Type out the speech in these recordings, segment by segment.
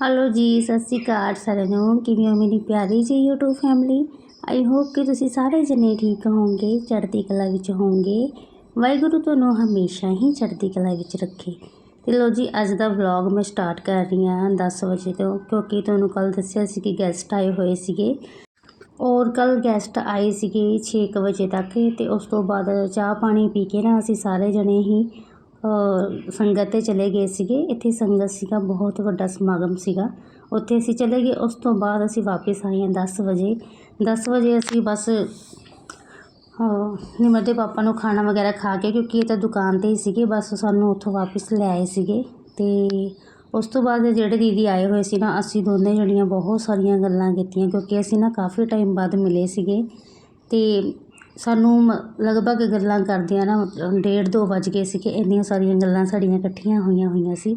Hello ਜੀ, ਸਤਿ ਸ਼੍ਰੀ ਅਕਾਲ ਸਾਰਿਆਂ ਨੂੰ। ਕਿਵੇਂ ਹੋ ਮੇਰੀ ਪਿਆਰੀ ਜੀ YouTube ਫੈਮਿਲੀ ਆਈ ਹੋਪ ਕਿ ਤੁਸੀਂ ਸਾਰੇ ਜਣੇ ਠੀਕ ਹੋਵੋਗੇ, ਚੜ੍ਹਦੀ ਕਲਾ ਵਿੱਚ ਹੋਵੋਗੇ। ਵਾਹਿਗੁਰੂ ਤੁਹਾਨੂੰ ਹਮੇਸ਼ਾ ਹੀ ਚੜ੍ਹਦੀ ਕਲਾ ਵਿੱਚ ਰੱਖੇ। ਤੇ ਲੋ ਜੀ, ਅੱਜ ਦਾ ਵਲੌਗ ਮੈਂ ਸਟਾਰਟ ਕਰ ਰਹੀ ਹਾਂ 10 ਵਜੇ ਤੋਂ, ਕਿਉਂਕਿ ਤੁਹਾਨੂੰ ਕੱਲ ਦੱਸਿਆ ਸੀ ਕਿ ਗੈਸਟ ਆਏ ਹੋਏ ਸੀਗੇ। ਔਰ ਕੱਲ ਗੈਸਟ ਆਏ ਸੀਗੇ 6 ਵਜੇ ਤੱਕ, ਤੇ ਉਸ ਤੋਂ ਬਾਅਦ ਚਾਹ ਪਾਣੀ ਪੀ ਕੇ ਨਾ ਅਸੀਂ ਸਾਰੇ ਜਣੇ ਹੀ ਸੰਗਤ ਤੇ ਚਲੇ ਗਏ ਸੀਗੇ। ਇੱਥੇ ਸੰਗਤ ਸੀਗਾ, ਬਹੁਤ ਵੱਡਾ ਸਮਾਗਮ ਸੀਗਾ। ਉੱਥੇ ਅਸੀਂ ਚਲੇ ਗਏ, ਉਸ ਤੋਂ ਬਾਅਦ ਅਸੀਂ ਵਾਪਸ ਆਏ ਹਾਂ ਦਸ ਵਜੇ। ਦਸ ਵਜੇ ਅਸੀਂ ਬਸ ਨਿਮਰ ਦੇ ਪਾਪਾ ਨੂੰ ਖਾਣਾ ਵਗੈਰਾ ਖਾ ਕੇ, ਕਿਉਂਕਿ ਇਹ ਤਾਂ ਦੁਕਾਨ ਤੇ ਹੀ ਸੀਗੇ, ਬਸ ਸਾਨੂੰ ਉੱਥੋਂ ਵਾਪਸ ਲੈ ਆਏ ਸੀਗੇ। ਅਤੇ ਉਸ ਤੋਂ ਬਾਅਦ ਜਿਹੜੇ ਦੀਦੀ ਆਏ ਹੋਏ ਸੀ ਨਾ, ਅਸੀਂ ਦੋਨੇ ਜਣੀਆਂ ਬਹੁਤ ਸਾਰੀਆਂ ਗੱਲਾਂ ਕੀਤੀਆਂ, ਕਿਉਂਕਿ ਅਸੀਂ ਨਾ ਕਾਫੀ ਟਾਈਮ ਬਾਅਦ ਮਿਲੇ ਸੀਗੇ। ਅਤੇ ਸਾਨੂੰ ਮ- ਲਗਭਗ ਗੱਲਾਂ ਕਰਦਿਆਂ ਨਾ ਡੇਢ ਦੋ ਵੱਜ ਗਏ ਸੀ ਕਿ ਇੰਨੀਆਂ ਸਾਰੀਆਂ ਗੱਲਾਂ ਸਾਡੀਆਂ ਇਕੱਠੀਆਂ ਹੋਈਆਂ ਹੋਈਆਂ ਸੀ।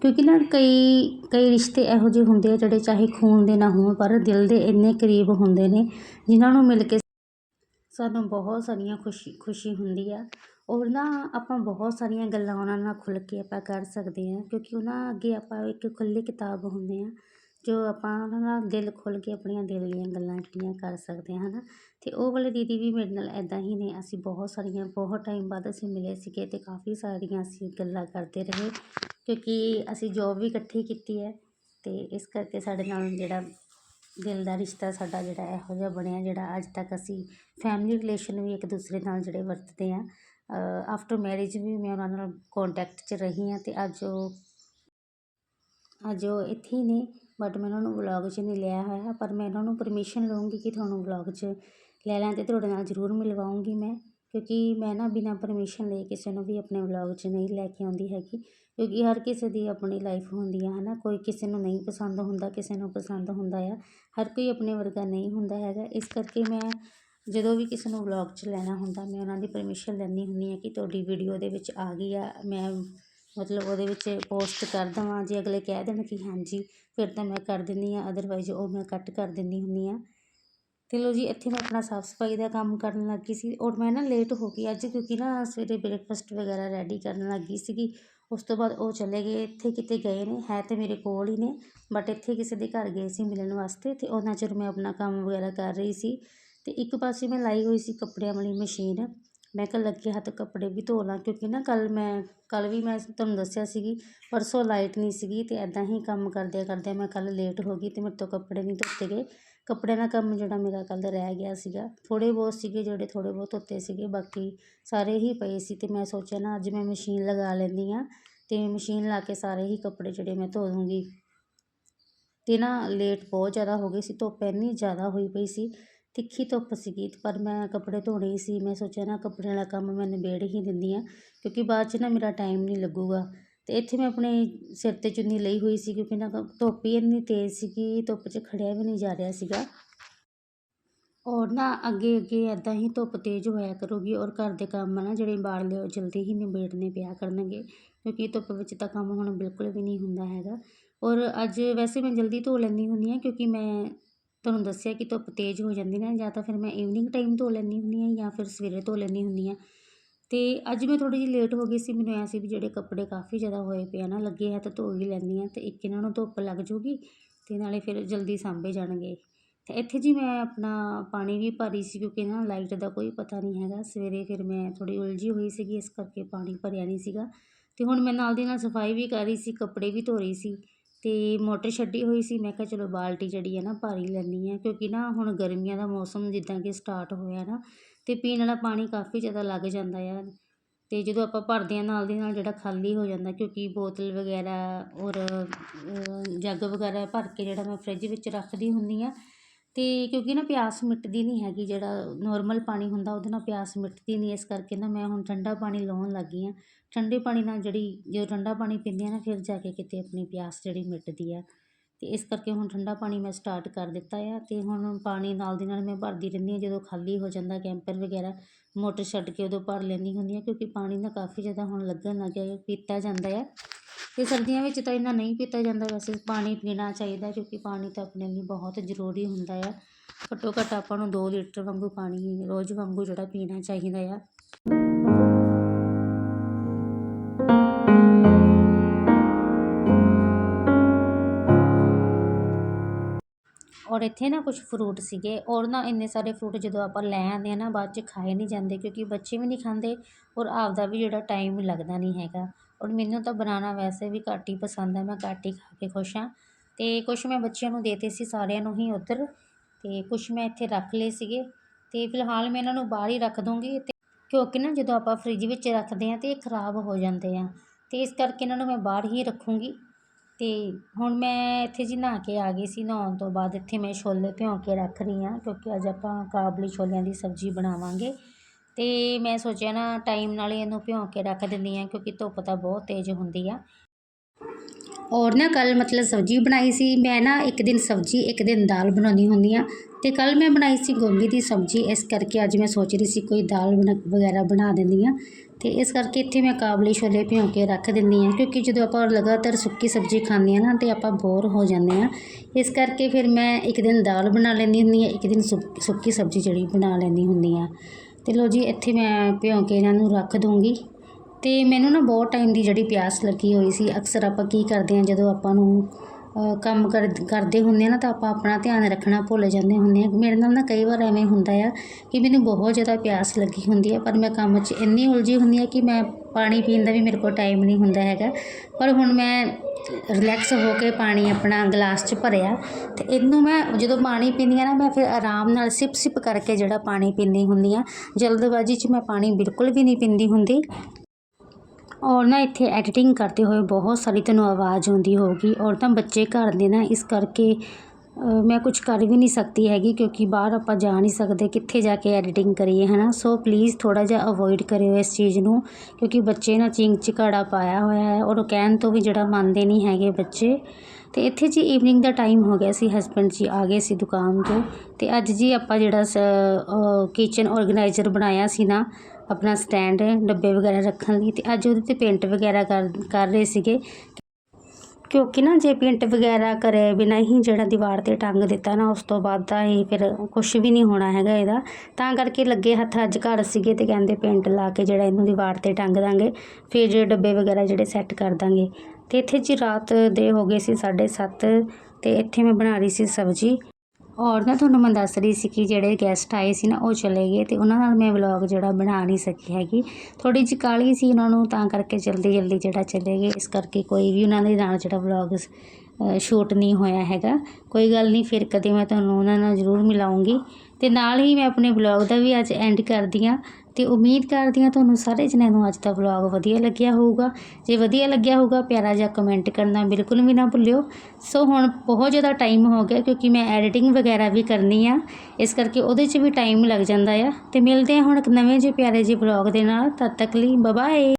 ਕਿਉਂਕਿ ਨਾ ਕਈ ਕਈ ਰਿਸ਼ਤੇ ਇਹੋ ਜਿਹੇ ਹੁੰਦੇ ਆ ਜਿਹੜੇ ਚਾਹੇ ਖੂਨ ਦੇ ਨਾ ਹੋਣ, ਪਰ ਦਿਲ ਦੇ ਇੰਨੇ ਕਰੀਬ ਹੁੰਦੇ ਨੇ, ਜਿਨ੍ਹਾਂ ਨੂੰ ਮਿਲ ਕੇ ਸਾਨੂੰ ਬਹੁਤ ਸਾਰੀਆਂ ਖੁਸ਼ੀ ਖੁਸ਼ੀ ਹੁੰਦੀ ਆ। ਔਰ ਨਾ ਆਪਾਂ ਬਹੁਤ ਸਾਰੀਆਂ ਗੱਲਾਂ ਉਹਨਾਂ ਨਾਲ ਖੁੱਲ੍ਹ ਕੇ ਆਪਾਂ ਕਰ ਸਕਦੇ ਹਾਂ ਕਿਉਂਕਿ ਉਹਨਾਂ ਅੱਗੇ ਆਪਾਂ ਇੱਕ ਖੁੱਲ੍ਹੀ ਕਿਤਾਬ ਹੁੰਦੇ ਹਾਂ ਜੋ ਆਪਾਂ ਉਹਨਾਂ ਨਾਲ ਦਿਲ ਖੁੱਲ੍ਹ ਕੇ ਆਪਣੀਆਂ ਦਿਲ ਦੀਆਂ ਗੱਲਾਂ ਜਿਹੜੀਆਂ ਕਰ ਸਕਦੇ ਹਾਂ ਹੈ ਨਾ ਅਤੇ ਉਹ ਵਾਲੇ ਦੀਦੀ ਵੀ ਮੇਰੇ ਨਾਲ ਇੱਦਾਂ ਹੀ ਨੇ। ਅਸੀਂ ਬਹੁਤ ਸਾਰੀਆਂ, ਬਹੁਤ ਟਾਈਮ ਬਾਅਦ ਅਸੀਂ ਮਿਲੇ ਸੀਗੇ ਅਤੇ ਕਾਫੀ ਸਾਰੀਆਂ ਅਸੀਂ ਗੱਲਾਂ ਕਰਦੇ ਰਹੇ ਕਿਉਂਕਿ ਅਸੀਂ ਜੋਬ ਵੀ ਇਕੱਠੀ ਕੀਤੀ ਹੈ ਅਤੇ ਇਸ ਕਰਕੇ ਸਾਡੇ ਨਾਲ ਜਿਹੜਾ ਦਿਲ ਦਾ ਰਿਸ਼ਤਾ ਸਾਡਾ ਜਿਹੜਾ ਇਹੋ ਜਿਹਾ ਬਣਿਆ ਜਿਹੜਾ ਅੱਜ ਤੱਕ ਅਸੀਂ ਫੈਮਿਲੀ ਰਿਲੇਸ਼ਨ ਵੀ ਇੱਕ ਦੂਸਰੇ ਨਾਲ ਜਿਹੜੇ ਵਰਤਦੇ ਹਾਂ। ਆਫਟਰ ਮੈਰਿਜ ਵੀ ਮੈਂ ਉਹਨਾਂ ਨਾਲ ਕੰਟੈਕਟ 'ਚ ਰਹੀ ਹਾਂ ਅਤੇ ਅੱਜ ਉਹ ਅੱਜ ਉਹ ਇੱਥੇ ਹੀ ਨੇ। ਬਟ ਮੈਂ ਉਹਨਾਂ ਨੂੰ ਵਲੋਗ 'ਚ ਨਹੀਂ ਲਿਆ ਹੋਇਆ, ਪਰ ਮੈਂ ਉਹਨਾਂ ਨੂੰ ਪਰਮਿਸ਼ਨ ਲਊਂਗੀ ਕਿ ਤੁਹਾਨੂੰ ਵਲੋਗ 'ਚ ਲੈ ਲੈਣ ਅਤੇ ਤੁਹਾਡੇ ਨਾਲ ਜ਼ਰੂਰ ਮਿਲਵਾਉਂਗੀ ਮੈਂ, ਕਿਉਂਕਿ ਮੈਂ ਨਾ ਬਿਨਾਂ ਪਰਮਿਸ਼ਨ ਲਏ ਕਿਸੇ ਨੂੰ ਵੀ ਆਪਣੇ ਵਲੋਗ 'ਚ ਨਹੀਂ ਲੈ ਕੇ ਆਉਂਦੀ ਹੈਗੀ। ਕਿਉਂਕਿ ਹਰ ਕਿਸੇ ਦੀ ਆਪਣੀ ਲਾਈਫ ਹੁੰਦੀ ਆ ਹੈ ਨਾ ਕੋਈ ਕਿਸੇ ਨੂੰ ਨਹੀਂ ਪਸੰਦ ਹੁੰਦਾ, ਕਿਸੇ ਨੂੰ ਪਸੰਦ ਹੁੰਦਾ ਆ। ਹਰ ਕੋਈ ਆਪਣੇ ਵਰਗਾ ਨਹੀਂ ਹੁੰਦਾ ਹੈਗਾ। ਇਸ ਕਰਕੇ ਮੈਂ ਜਦੋਂ ਵੀ ਕਿਸੇ ਨੂੰ ਵਲੌਗ 'ਚ ਲੈਣਾ ਹੁੰਦਾ, ਮੈਂ ਉਹਨਾਂ ਦੀ ਪਰਮਿਸ਼ਨ ਲੈਂਦੀ ਹੁੰਦੀ ਹਾਂ ਕਿ ਤੁਹਾਡੀ ਵੀਡੀਓ ਦੇ ਵਿੱਚ ਆ ਗਈ ਆ, ਮੈਂ ਮਤਲਬ ਉਹਦੇ ਵਿੱਚ ਪੋਸਟ ਕਰ ਦੇਵਾਂ, ਜੇ ਅਗਲੇ ਕਹਿ ਦੇਣ ਕਿ ਹਾਂਜੀ, ਫਿਰ ਤਾਂ ਮੈਂ ਕਰ ਦਿੰਦੀ ਹਾਂ ਅਦਰਵਾਈਜ਼ ਉਹ ਮੈਂ ਕੱਟ ਕਰ ਦਿੰਦੀ ਹੁੰਦੀ ਹਾਂ। ਤੇ ਲੋ ਜੀ, ਇੱਥੇ ਮੈਂ ਆਪਣਾ ਸਾਫ਼ ਸਫ਼ਾਈ ਦਾ ਕੰਮ ਕਰਨ ਲੱਗ ਗਈ ਸੀ ਔਰ ਮੈਂ ਨਾ ਲੇਟ ਹੋ ਗਈ ਅੱਜ, ਕਿਉਂਕਿ ਨਾ ਸਵੇਰੇ ਬ੍ਰੇਕਫਾਸਟ ਵਗੈਰਾ ਰੈਡੀ ਕਰਨ ਲੱਗ ਗਈ ਸੀਗੀ। ਉਸ ਤੋਂ ਬਾਅਦ ਉਹ ਚਲੇ ਗਏ, ਇੱਥੇ ਕਿਤੇ ਗਏ ਨੇ ਹੈ ਤਾਂ ਮੇਰੇ ਕੋਲ ਹੀ ਨੇ ਬਟ ਇੱਥੇ ਕਿਸੇ ਦੇ ਘਰ ਗਏ ਸੀ ਮਿਲਣ ਵਾਸਤੇ ਅਤੇ ਉਹਨਾਂ ਚਿਰ ਮੈਂ ਆਪਣਾ ਕੰਮ ਵਗੈਰਾ ਕਰ ਰਹੀ ਸੀ। ਅਤੇ ਇੱਕ ਪਾਸੇ ਮੈਂ ਲਾਈ ਹੋਈ ਸੀ ਕੱਪੜਿਆਂ ਵਾਲੀ ਮਸ਼ੀਨ ਮੈਂ ਕਿਹਾ ਲੱਗੇ ਹੱਥ ਕੱਪੜੇ ਵੀ ਧੋ ਲਵਾਂ ਕਿਉਂਕਿ ਨਾ ਕੱਲ੍ਹ ਮੈਂ, ਕੱਲ੍ਹ ਵੀ ਮੈਂ ਤੁਹਾਨੂੰ ਦੱਸਿਆ ਸੀਗੀ, ਪਰਸੋਂ ਲਾਈਟ ਨਹੀਂ ਸੀਗੀ ਅਤੇ ਇੱਦਾਂ ਹੀ ਕੰਮ ਕਰਦਿਆਂ ਕਰਦਿਆਂ ਮੈਂ ਕੱਲ੍ਹ ਲੇਟ ਹੋ ਗਈ ਅਤੇ ਮੇਰੇ ਤੋਂ ਕੱਪੜੇ ਨਹੀਂ ਧੋਤੇ ਗਏ। ਕੱਪੜਿਆਂ ਦਾ ਕੰਮ ਜਿਹੜਾ ਮੇਰਾ ਕੱਲ ਰਹਿ ਗਿਆ ਸੀਗਾ। ਥੋੜ੍ਹੇ ਬਹੁਤ ਸੀਗੇ ਜਿਹੜੇ ਥੋੜ੍ਹੇ ਬਹੁਤ ਧੋਤੇ ਸੀਗੇ, ਬਾਕੀ ਸਾਰੇ ਹੀ ਪਏ ਸੀ ਅਤੇ ਮੈਂ ਸੋਚਿਆ ਨਾ ਅੱਜ ਮੈਂ ਮਸ਼ੀਨ ਲਗਾ ਲੈਂਦੀ ਹਾਂ ਅਤੇ ਮਸ਼ੀਨ ਲਾ ਕੇ ਸਾਰੇ ਹੀ ਕੱਪੜੇ ਜਿਹੜੇ ਮੈਂ ਧੋ ਦੂੰਗੀ। ਅਤੇ ਨਾ ਲੇਟ ਬਹੁਤ ਜ਼ਿਆਦਾ ਹੋ ਗਈ ਸੀ, ਧੁੱਪ ਇੰਨੀ ਜ਼ਿਆਦਾ ਹੋਈ ਪਈ ਸੀ ਤਿੱਖੀ ਧੁੱਪ ਸੀਗੀ, ਪਰ ਮੈਂ ਕੱਪੜੇ ਧੋਣੇ ਹੀ ਸੀ। ਮੈਂ ਸੋਚਿਆ ਨਾ, ਕੱਪੜਿਆਂ ਵਾਲਾ ਕੰਮ ਮੈਂ ਨਿਬੇੜ ਹੀ ਦਿੰਦੀ ਹਾਂ, ਕਿਉਂਕਿ ਬਾਅਦ 'ਚ ਨਾ ਮੇਰਾ ਟਾਈਮ ਨਹੀਂ ਲੱਗੂਗਾ। ਅਤੇ ਇੱਥੇ ਮੈਂ ਆਪਣੇ ਸਿਰ 'ਤੇ ਚੁੰਨੀ ਲਈ ਹੋਈ ਸੀ, ਕਿਉਂਕਿ ਨਾ ਧੁੱਪ ਹੀ ਇੰਨੀ ਤੇਜ਼ ਸੀਗੀ, ਧੁੱਪ 'ਚ ਖੜਿਆ ਵੀ ਨਹੀਂ ਜਾ ਰਿਹਾ ਸੀਗਾ। ਔਰ ਨਾ ਅੱਗੇ ਅੱਗੇ ਐਦਾਂ ਹੀ ਧੁੱਪ ਤੇਜ਼ ਹੋਇਆ ਕਰੂਗੀ, ਔਰ ਘਰ ਦੇ ਕੰਮ ਨਾ ਜਿਹੜੇ ਬਾਹਰਲੇ ਉਹ ਜਲਦੀ ਹੀ ਨਿਬੇੜਨੇ ਪਿਆ ਕਰਨਗੇ, ਕਿਉਂਕਿ ਧੁੱਪ ਵਿੱਚ ਤਾਂ ਕੰਮ ਹੁਣ ਬਿਲਕੁਲ ਵੀ ਨਹੀਂ ਹੁੰਦਾ ਹੈਗਾ। ਔਰ ਅੱਜ ਵੈਸੇ ਮੈਂ ਜਲਦੀ ਧੋ ਲੈਂਦੀ ਹੁੰਦੀ ਹਾਂ, ਕਿਉਂਕਿ ਮੈਂ ਤੁਹਾਨੂੰ ਦੱਸਿਆ ਕਿ ਧੁੱਪ ਤੇਜ਼ ਹੋ ਜਾਂਦੀ ਨਾ, ਜਾਂ ਤਾਂ ਫਿਰ ਮੈਂ ਈਵਨਿੰਗ ਟਾਈਮ ਧੋ ਲੈਂਦੀ ਹੁੰਦੀ ਹਾਂ ਜਾਂ ਫਿਰ ਸਵੇਰੇ ਧੋ ਲੈਂਦੀ ਹੁੰਦੀ ਹਾਂ। ਅਤੇ ਅੱਜ ਮੈਂ ਥੋੜ੍ਹੀ ਜਿਹੀ ਲੇਟ ਹੋ ਗਈ ਸੀ, ਮੈਨੂੰ ਐਂ ਸੀ ਵੀ ਜਿਹੜੇ ਕੱਪੜੇ ਕਾਫੀ ਜ਼ਿਆਦਾ ਹੋਏ ਪਏ ਆ ਨਾ, ਲੱਗੇ ਹੈ ਤਾਂ ਧੋ ਹੀ ਲੈਂਦੀ ਹਾਂ ਅਤੇ ਇੱਕ ਇਹਨਾਂ ਨੂੰ ਧੁੱਪ ਲੱਗ ਜੂਗੀ ਅਤੇ ਨਾਲੇ ਫਿਰ ਜਲਦੀ ਸਾਂਭੇ ਜਾਣਗੇ। ਅਤੇ ਇੱਥੇ ਜੀ ਮੈਂ ਆਪਣਾ ਪਾਣੀ ਵੀ ਭਰੀ ਸੀ ਕਿਉਂਕਿ ਨਾ ਲਾਈਟ ਦਾ ਕੋਈ ਪਤਾ ਨਹੀਂ ਹੈਗਾ। ਸਵੇਰੇ ਫਿਰ ਮੈਂ ਥੋੜ੍ਹੀ ਉਲਝੀ ਹੋਈ ਸੀਗੀ, ਇਸ ਕਰਕੇ ਪਾਣੀ ਭਰਿਆ ਨਹੀਂ ਸੀਗਾ। ਅਤੇ ਹੁਣ ਮੈਂ ਨਾਲ ਦੀ ਨਾਲ ਸਫ਼ਾਈ ਵੀ ਕਰ ਰਹੀ ਸੀ, ਕੱਪੜੇ ਵੀ ਧੋ ਰਹੀ ਸੀ। ਅਤੇ ਮੋਟਰ ਛੱਡੀ ਹੋਈ ਸੀ, ਮੈਂ ਕਿਹਾ ਚਲੋ ਬਾਲਟੀ ਜਿਹੜੀ ਹੈ ਨਾ ਭਰ ਹੀ ਲੈਂਦੀ ਹਾਂ ਕਿਉਂਕਿ ਨਾ ਹੁਣ ਗਰਮੀਆਂ ਦਾ ਮੌਸਮ ਜਿੱਦਾਂ ਕਿ ਸਟਾਰਟ ਹੋਇਆ ਨਾ ਅਤੇ ਪੀਣ ਵਾਲਾ ਪਾਣੀ ਕਾਫੀ ਜ਼ਿਆਦਾ ਲੱਗ ਜਾਂਦਾ ਆ। ਅਤੇ ਜਦੋਂ ਆਪਾਂ ਭਰਦੇ ਹਾਂ ਨਾਲ ਦੀ ਨਾਲ ਜਿਹੜਾ ਖਾਲੀ ਹੋ ਜਾਂਦਾ, ਕਿਉਂਕਿ ਬੋਤਲ ਵਗੈਰਾ ਔਰ ਜੱਗ ਵਗੈਰਾ ਭਰ ਕੇ ਜਿਹੜਾ ਮੈਂ ਫਰਿੱਜ ਵਿੱਚ ਰੱਖਦੀ ਹੁੰਦੀ ਹਾਂ ਅਤੇ ਕਿਉਂਕਿ ਨਾ ਪਿਆਸ ਮਿਟਦੀ ਨਹੀਂ ਹੈਗੀ, ਜਿਹੜਾ ਨੋਰਮਲ ਪਾਣੀ ਹੁੰਦਾ ਉਹਦੇ ਨਾਲ ਪਿਆਸ ਮਿਟਦੀ ਨਹੀਂ, ਇਸ ਕਰਕੇ ਨਾ ਮੈਂ ਹੁਣ ਠੰਡਾ ਪਾਣੀ ਲਾਉਣ ਲੱਗ ਗਈ ਹਾਂ। ਠੰਡੇ ਪਾਣੀ ਨਾਲ ਜਿਹੜੀ ਜਦੋਂ ਠੰਡਾ ਪਾਣੀ ਪੀਂਦੇ ਹਾਂ ਨਾ, ਫਿਰ ਜਾ ਕੇ ਕਿਤੇ ਆਪਣੀ ਪਿਆਸ ਜਿਹੜੀ ਮਿਟਦੀ ਆ। ਅਤੇ ਇਸ ਕਰਕੇ ਹੁਣ ਠੰਡਾ ਪਾਣੀ ਮੈਂ ਸਟਾਰਟ ਕਰ ਦਿੱਤਾ ਆ ਅਤੇ ਹੁਣ ਪਾਣੀ ਨਾਲ ਦੀ ਨਾਲ ਮੈਂ ਭਰਦੀ ਰਹਿੰਦੀ ਹਾਂ, ਜਦੋਂ ਖਾਲੀ ਹੋ ਜਾਂਦਾ ਕੈਂਪਰ ਵਗੈਰਾ, ਮੋਟਰ ਛੱਡ ਕੇ ਉਦੋਂ ਭਰ ਲੈਂਦੀ ਹੁੰਦੀ ਹਾਂ, ਕਿਉਂਕਿ ਪਾਣੀ ਨਾ ਕਾਫੀ ਜ਼ਿਆਦਾ ਹੁਣ ਲੱਗਣ ਲੱਗ ਗਿਆ, ਪੀਤਾ ਜਾਂਦਾ ਆ। ਅਤੇ ਸਰਦੀਆਂ ਵਿੱਚ ਤਾਂ ਇੰਨਾ ਨਹੀਂ ਪੀਤਾ ਜਾਂਦਾ ਵੈਸੇ ਪਾਣੀ ਪੀਣਾ ਚਾਹੀਦਾ ਕਿਉਂਕਿ ਪਾਣੀ ਤਾਂ ਆਪਣੇ ਲਈ ਬਹੁਤ ਜ਼ਰੂਰੀ ਹੁੰਦਾ ਆ। ਘੱਟੋ ਘੱਟ ਆਪਾਂ ਨੂੰ ਦੋ ਲੀਟਰ ਵਾਂਗੂ ਪਾਣੀ ਰੋਜ਼ ਵਾਂਗੂ ਜਿਹੜਾ ਪੀਣਾ ਚਾਹੀਦਾ ਆ। ਔਰ ਇੱਥੇ ਨਾ ਕੁਝ ਫਰੂਟ ਸੀਗੇ। ਔਰ ਨਾ ਇੰਨੇ ਸਾਰੇ ਫਰੂਟ ਜਦੋਂ ਆਪਾਂ ਲੈ ਆਉਂਦੇ ਆ ਨਾ, ਬਾਅਦ 'ਚ ਖਾਏ ਨਹੀਂ ਜਾਂਦੇ ਕਿਉਂਕਿ ਬੱਚੇ ਵੀ ਨਹੀਂ ਖਾਂਦੇ ਔਰ ਆਪਦਾ ਵੀ ਜਿਹੜਾ ਟਾਈਮ ਲੱਗਦਾ ਨਹੀਂ ਹੈਗਾ। ਔਰ ਮੈਨੂੰ ਤਾਂ ਬਣਾਉਣਾ ਵੈਸੇ ਵੀ ਘੱਟ ਹੀ ਪਸੰਦ ਹੈ, ਮੈਂ ਘੱਟ ਹੀ ਖਾ ਕੇ ਖੁਸ਼ ਹਾਂ। ਅਤੇ ਕੁਛ ਮੈਂ ਬੱਚਿਆਂ ਨੂੰ ਦੇਤੇ ਸੀ, ਸਾਰਿਆਂ ਨੂੰ ਹੀ ਉੱਧਰ। ਅਤੇ ਕੁਛ ਮੈਂ ਇੱਥੇ ਰੱਖ ਲਏ ਸੀਗੇ। ਅਤੇ ਫਿਲਹਾਲ ਮੈਂ ਇਹਨਾਂ ਨੂੰ ਬਾਹਰ ਹੀ ਰੱਖ ਦੂੰਗੀ। ਅਤੇ ਕਿਉਂਕਿ ਨਾ ਜਦੋਂ ਆਪਾਂ ਫਰਿੱਜ ਵਿੱਚ ਰੱਖਦੇ ਹਾਂ ਤਾਂ ਇਹ ਖਰਾਬ ਹੋ ਜਾਂਦੇ ਆ। ਅਤੇ ਇਸ ਕਰਕੇ ਇਹਨਾਂ ਨੂੰ ਮੈਂ ਬਾਹਰ ਹੀ ਰੱਖੂੰਗੀ। ਅਤੇ ਹੁਣ ਮੈਂ ਇੱਥੇ ਜੀ ਨਹਾ ਕੇ ਆ ਗਈ ਸੀ, ਨਹਾਉਣ ਤੋਂ ਬਾਅਦ ਇੱਥੇ ਮੈਂ ਛੋਲੇ ਭਿਉਂ ਕੇ ਰੱਖ ਰਹੀ ਹਾਂ। ਕਿਉਂਕਿ ਅੱਜ ਆਪਾਂ ਕਾਬਲੀ ਛੋਲਿਆਂ ਦੀ ਸਬਜ਼ੀ ਬਣਾਵਾਂਗੇ। ਅਤੇ ਮੈਂ ਸੋਚਿਆ ਨਾ ਟਾਈਮ ਨਾਲ ਹੀ ਇਹਨੂੰ ਭਿਉਂ ਕੇ ਰੱਖ ਦਿੰਦੀ ਹਾਂ ਕਿਉਂਕਿ ਧੁੱਪ ਤਾਂ ਬਹੁਤ ਤੇਜ਼ ਹੁੰਦੀ ਆ। ਔਰ ਨਾ ਕੱਲ ਮਤਲਬ ਸਬਜ਼ੀ ਬਣਾਈ ਸੀ, ਮੈਂ ਨਾ ਇੱਕ ਦਿਨ ਸਬਜ਼ੀ, ਇੱਕ ਦਿਨ ਦਾਲ ਬਣਾਉਂਦੀ ਹੁੰਦੀ ਆ ਅਤੇ ਕੱਲ ਮੈਂ ਬਣਾਈ ਸੀ ਗੋਭੀ ਦੀ ਸਬਜ਼ੀ, ਇਸ ਕਰਕੇ ਅੱਜ ਮੈਂ ਸੋਚ ਰਹੀ ਸੀ ਕੋਈ ਦਾਲ ਬਣਾ, ਵਗੈਰਾ ਬਣਾ ਦਿੰਦੀ ਹਾਂ ਅਤੇ ਇਸ ਕਰਕੇ ਇੱਥੇ ਮੈਂ ਕਾਬਲੀ ਛੋਲੇ ਭਿਉਂ ਕੇ ਰੱਖ ਦਿੰਦੀ ਹਾਂ ਕਿਉਂਕਿ ਜਦੋਂ ਆਪਾਂ ਲਗਾਤਾਰ ਸੁੱਕੀ ਸਬਜ਼ੀ ਖਾਂਦੇ ਹਾਂ ਨਾ ਤਾਂ ਆਪਾਂ ਬੋਰ ਹੋ ਜਾਂਦੇ ਹਾਂ, ਇਸ ਕਰਕੇ ਫਿਰ ਮੈਂ ਇੱਕ ਦਿਨ ਦਾਲ ਬਣਾ ਲੈਂਦੀ ਹੁੰਦੀ ਹਾਂ, ਇੱਕ ਦਿਨ ਸੁੱਕ- ਸੁੱਕੀ ਸਬਜ਼ੀ ਜਿਹੜੀ ਬਣਾ ਲੈਂਦੀ ਹੁੰਦੀ ਹਾਂ। ਅਤੇ ਲਓ ਜੀ, ਇੱਥੇ ਮੈਂ ਭਿਉਂ ਕੇ ਇਹਨਾਂ ਨੂੰ ਰੱਖ ਦੂੰਗੀ ਅਤੇ ਮੈਨੂੰ ਨਾ ਬਹੁਤ ਟਾਈਮ ਦੀ ਜਿਹੜੀ ਪਿਆਸ ਲੱਗੀ ਹੋਈ ਸੀ, ਅਕਸਰ ਆਪਾਂ ਕੀ ਕਰਦੇ ਹਾਂ, ਜਦੋਂ ਆਪਾਂ ਨੂੰ ਕੰਮ ਕਰ, ਕਰਦੇ ਹੁੰਦੇ ਆ ਨਾ, ਤਾਂ ਆਪਾਂ ਆਪਣਾ ਧਿਆਨ ਰੱਖਣਾ ਭੁੱਲ ਜਾਂਦੇ ਹੁੰਦੇ ਆ ਮੇਰੇ ਨਾਲ ਨਾ ਕਈ ਵਾਰ ਐਵੇਂ ਹੁੰਦਾ ਆ ਕਿ ਮੈਨੂੰ ਬਹੁਤ ਜ਼ਿਆਦਾ ਪਿਆਸ ਲੱਗੀ ਹੁੰਦੀ ਆ, ਪਰ ਮੈਂ ਕੰਮ 'ਚ ਇੰਨੀ ਉਲਝੀ ਹੁੰਦੀ ਹਾਂ ਕਿ ਮੈਂ ਪਾਣੀ ਪੀਣ ਦਾ ਵੀ ਮੇਰੇ ਕੋਲ ਟਾਈਮ ਨਹੀਂ ਹੁੰਦਾ ਹੈਗਾ। ਪਰ ਹੁਣ ਮੈਂ ਰਿਲੈਕਸ ਹੋ ਕੇ ਪਾਣੀ ਆਪਣਾ ਗਲਾਸ 'ਚ ਭਰਿਆ ਅਤੇ ਇਹਨੂੰ ਮੈਂ ਜਦੋਂ ਪਾਣੀ ਪੀਂਦੀ ਹਾਂ ਨਾ, ਮੈਂ ਫਿਰ ਆਰਾਮ ਨਾਲ ਸਿਪ ਸਿਪ ਕਰਕੇ ਜਿਹੜਾ ਪਾਣੀ ਪੀਂਦੀ ਹੁੰਦੀ ਹਾਂ, ਜਲਦਬਾਜ਼ੀ 'ਚ ਮੈਂ ਪਾਣੀ ਬਿਲਕੁਲ ਵੀ ਨਹੀਂ ਪੀਂਦੀ ਹੁੰਦੀ। ਔਰ ਨਾ ਇੱਥੇ ਐਡੀਟਿੰਗ ਕਰਦੇ ਹੋਏ ਬਹੁਤ ਸਾਰੀ ਤੁਹਾਨੂੰ ਆਵਾਜ਼ ਆਉਂਦੀ ਹੋਊਗੀ ਔਰ ਤਾਂ ਬੱਚੇ ਘਰ ਦੇ ਨਾ ਇਸ ਕਰਕੇ ਮੈਂ ਕੁਛ ਕਰ ਵੀ ਨਹੀਂ ਸਕਦੀ ਹੈਗੀ ਕਿਉਂਕਿ ਬਾਹਰ ਆਪਾਂ ਜਾ ਨਹੀਂ ਸਕਦੇ, ਕਿੱਥੇ ਜਾ ਕੇ ਐਡੀਟਿੰਗ ਕਰੀਏ ਹੈ ਨਾ ਸੋ ਪਲੀਜ਼ ਥੋੜ੍ਹਾ ਜਿਹਾ ਅਵੋਇਡ ਕਰਿਓ ਇਸ ਚੀਜ਼ ਨੂੰ, ਕਿਉਂਕਿ ਬੱਚੇ ਨਾ ਚਿੰਗ ਚਿਕਾੜਾ ਪਾਇਆ ਹੋਇਆ ਹੈ ਔਰ ਉਹ ਕਹਿਣ ਤੋਂ ਵੀ ਜਿਹੜਾ ਮੰਨਦੇ ਨਹੀਂ ਹੈਗੇ ਬੱਚੇ। ਅਤੇ ਇੱਥੇ ਜੀ ਈਵਨਿੰਗ ਦਾ ਟਾਈਮ ਹੋ ਗਿਆ ਸੀ ਹਸਬੈਂਡ ਜੀ ਆ ਗਏ ਸੀ ਦੁਕਾਨ ਤੋਂ। ਅਤੇ ਅੱਜ ਜੀ ਆਪਾਂ ਜਿਹੜਾ ਕਿਚਨ ਆਰਗੇਨਾਈਜ਼ਰ ਬਣਾਇਆ ਸੀ ਨਾ, ਆਪਣਾ ਸਟੈਂਡ ਡੱਬੇ ਵਗੈਰਾ ਰੱਖਣ ਲਈ ਅਤੇ ਅੱਜ ਉਹਦੇ ਤੇ ਪੇਂਟ ਵਗੈਰਾ ਕਰ ਕਰ ਰਹੇ ਸੀਗੇ। ਕਿਉਂਕਿ ਨਾ ਜੇ ਪੇਂਟ ਵਗੈਰਾ ਕਰੇ ਬਿਨਾਂ ਹੀ ਜਿਹੜਾ ਦੀਵਾਰ ਤੇ ਟੰਗ ਦਿੱਤਾ ਨਾ, ਉਸ ਤੋਂ ਬਾਅਦ ਤਾਂ ਇਹ ਫਿਰ ਕੁਝ ਵੀ ਨਹੀਂ ਹੋਣਾ ਹੈਗਾ ਇਹਦਾ। ਤਾਂ ਕਰਕੇ ਲੱਗੇ ਹੱਥ ਅੱਜ ਘਰ ਸੀਗੇ ਤੇ ਕਹਿੰਦੇ ਪੇਂਟ ਲਾ ਕੇ ਜਿਹੜਾ ਇਹਨੂੰ ਦੀਵਾਰ ਤੇ ਟੰਗ ਦਾਂਗੇ, ਫਿਰ ਜਿਹੜੇ ਡੱਬੇ ਵਗੈਰਾ ਜਿਹੜੇ ਸੈੱਟ ਕਰ ਦਾਂਗੇ। ਤੇ ਇੱਥੇ ਜੀ ਰਾਤ ਦੇ ਹੋ ਗਏ ਸੀ 7:30 ਤੇ ਇੱਥੇ ਮੈਂ ਬਣਾ ਰਹੀ ਸੀ ਸਬਜ਼ੀ। ਔਰ ਨਾ ਤੁਹਾਨੂੰ ਮੈਂ ਦੱਸ ਰਹੀ ਸੀ ਕਿ ਜਿਹੜੇ ਗੈਸਟ ਆਏ ਸੀ ਨਾ, ਉਹ ਚਲੇ ਗਏ ਤੇ ਉਹਨਾਂ ਨਾਲ ਮੈਂ ਵਲੌਗ ਜਿਹੜਾ ਬਣਾ ਨਹੀਂ ਸਕੀ ਹੈਗੀ। ਥੋੜੀ ਜਿਹੀ ਕਾਹਲੀ ਸੀ ਉਹਨਾਂ ਨੂੰ, ਤਾਂ ਕਰਕੇ ਜਲਦੀ ਜਲਦੀ ਜਿਹੜਾ ਚਲੇ ਗਏ। ਇਸ ਕਰਕੇ ਕੋਈ ਵੀ ਉਹਨਾਂ ਦੇ ਨਾਲ ਜਿਹੜਾ ਵਲੌਗ ਸ਼ੂਟ ਨਹੀਂ ਹੋਇਆ ਹੈਗਾ। ਕੋਈ ਗੱਲ ਨਹੀਂ, ਫਿਰ ਕਦੇ ਮੈਂ ਤੁਹਾਨੂੰ ਉਹਨਾਂ ਨਾਲ ਜ਼ਰੂਰ ਮਿਲਾਉਂਗੀ। ਤੇ ਨਾਲ ਹੀ ਮੈਂ ਆਪਣੇ ਵਲੌਗ ਦਾ ਵੀ ਅੱਜ ਐਂਡ ਕਰਦੀ ਹਾਂ। ਤੇ ਉਮੀਦ ਕਰਦੀ ਹਾਂ ਤੁਹਾਨੂੰ ਸਾਰੇ ਜਣਿਆਂ ਨੂੰ ਅੱਜ ਦਾ ਵਲੌਗ ਵਧੀਆ ਲੱਗਿਆ ਹੋਊਗਾ। ਜੇ ਵਧੀਆ ਲੱਗਿਆ ਹੋਊਗਾ, ਪਿਆਰਾ ਜਿਹਾ ਕਮੈਂਟ ਕਰਨਾ ਬਿਲਕੁਲ ਵੀ ਨਾ ਭੁੱਲਿਓ। ਸੋ ਹੁਣ ਬਹੁਤ ਜ਼ਿਆਦਾ ਟਾਈਮ ਹੋ ਗਿਆ ਕਿਉਂਕਿ ਮੈਂ ਐਡੀਟਿੰਗ ਵਗੈਰਾ ਵੀ ਕਰਨੀ ਆ। ਇਸ ਕਰਕੇ ਉਹਦੇ 'ਚ ਵੀ ਟਾਈਮ ਲੱਗ ਜਾਂਦਾ ਆ। ਤੇ ਮਿਲਦੇ ਹਾਂ ਹੁਣ ਇੱਕ ਨਵੇਂ ਜਿਹੇ ਪਿਆਰੇ ਜਿਹੇ ਵਲੌਗ ਦੇ ਨਾਲ। ਤਦ ਤੱਕ ਲਈ ਬਾਏ